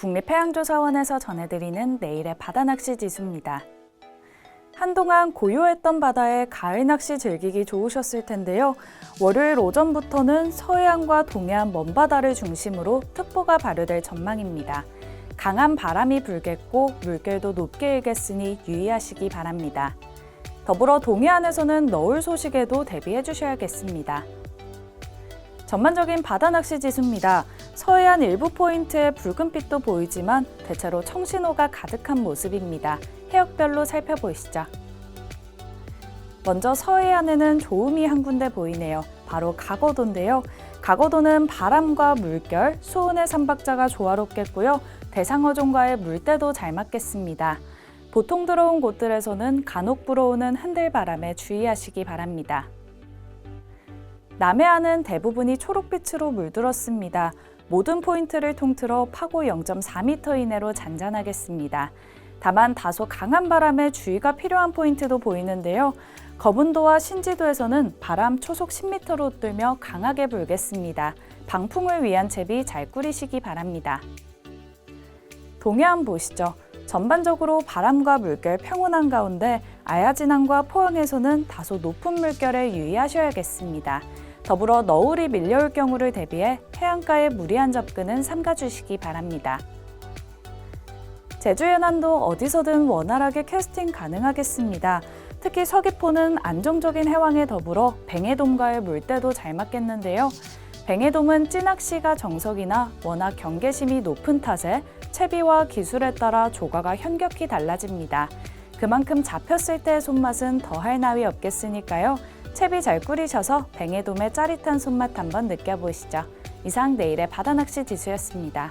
국립해양조사원에서 전해드리는 내일의 바다낚시 지수입니다. 한동안 고요했던 바다에 가을 낚시 즐기기 좋으셨을 텐데요. 월요일 오전부터는 서해안과 동해안 먼바다를 중심으로 특보가 발효될 전망입니다. 강한 바람이 불겠고 물결도 높게 일겠으니 유의하시기 바랍니다. 더불어 동해안에서는 너울 소식에도 대비해 주셔야겠습니다. 전반적인 바다 낚시 지수입니다. 서해안 일부 포인트에 붉은빛도 보이지만 대체로 청신호가 가득한 모습입니다. 해역별로 살펴보시죠. 먼저 서해안에는 좋음이 한 군데 보이네요. 바로 가거도인데요. 가거도는 바람과 물결, 수온의 삼박자가 조화롭겠고요. 대상어종과의 물때도 잘 맞겠습니다. 보통 들어온 곳들에서는 간혹 불어오는 흔들바람에 주의하시기 바랍니다. 남해안은 대부분이 초록빛으로 물들었습니다. 모든 포인트를 통틀어 파고 0.4m 이내로 잔잔하겠습니다. 다만 다소 강한 바람에 주의가 필요한 포인트도 보이는데요. 거문도와 신지도에서는 바람 초속 10m로 뜨며 강하게 불겠습니다. 방풍을 위한 채비 잘 꾸리시기 바랍니다. 동해안 보시죠. 전반적으로 바람과 물결 평온한 가운데 아야진항과 포항에서는 다소 높은 물결에 유의하셔야겠습니다. 더불어 너울이 밀려올 경우를 대비해 해안가의 무리한 접근은 삼가주시기 바랍니다. 제주 연안도 어디서든 원활하게 캐스팅 가능하겠습니다. 특히 서귀포는 안정적인 해왕에 더불어 뱅해돔과의 물때도 잘 맞겠는데요. 뱅해돔은 찌낚시가 정석이나 워낙 경계심이 높은 탓에 채비와 기술에 따라 조과가 현격히 달라집니다. 그만큼 잡혔을 때의 손맛은 더할 나위 없겠으니까요. 채비 잘 꾸리셔서 뱅해돔의 짜릿한 손맛 한번 느껴보시죠. 이상 내일의 바다낚시 지수였습니다.